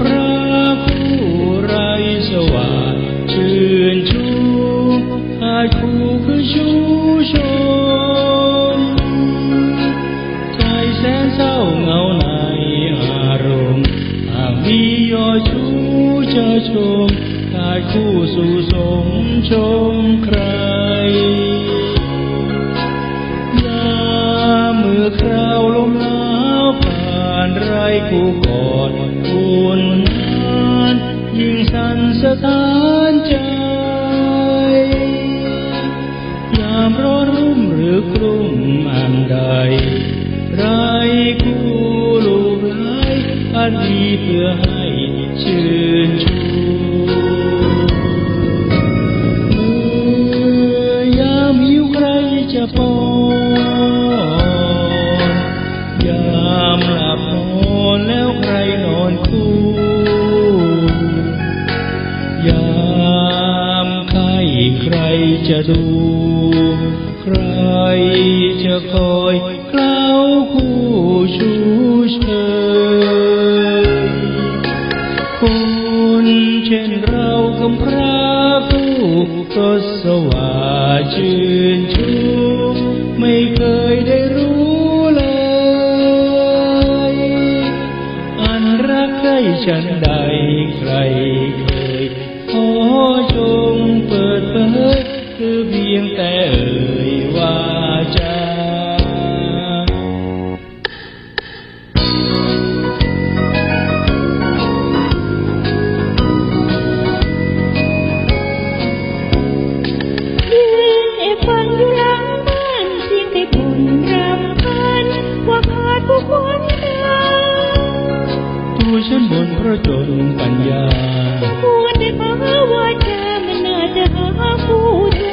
พระผู้ไรสว่างชื่นชูอาจคู่คือชูชมใจแสนเศร้าเงาในอารมณ์หากมียอชูเชอชมกายคู่สู่สมชมใครยามมือคราวลมหนาวผ่านไรคู่กามร้อนรุ่มหรือกลุ่มอันใดไรคู่ลูกไรอันดีเพื่อให้ชื่นชู จะดู ใครจะคอยเคล้าคู่ชูเชยคนเช่นเราคำพระผู้ก็สว่างชื่นชูไม่เคยได้รู้เลย อันรักใครฉันใดใครเคยขอจงเปิดเผย คือเพียงแต่เอ่ยว่าจายืนแอบฟังอยู่หลังบ้านเสียงไก่บ่นรำพันว่าขาดผู้คนตาตัวฉันบนเพราะจนปัญญาควรได้ภาวาจา ไม่น่าจะหาผู้ใจ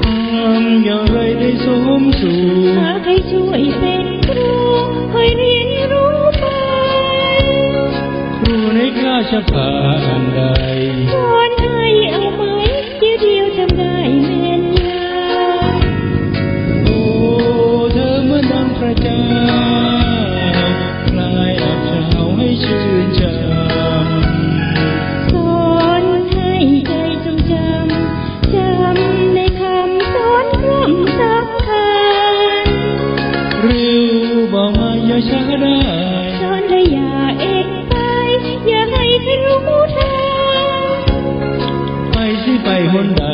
ทำอย่างไรได้สมสู่หาใครช่วยเป็นครูให้เรียนรู้ไปครูในข้าชะพาอันใด ย่อช้าได้ชอนได้อย่าเอกไปอย่าให้ใครรู้ทางไปสิไปคนใด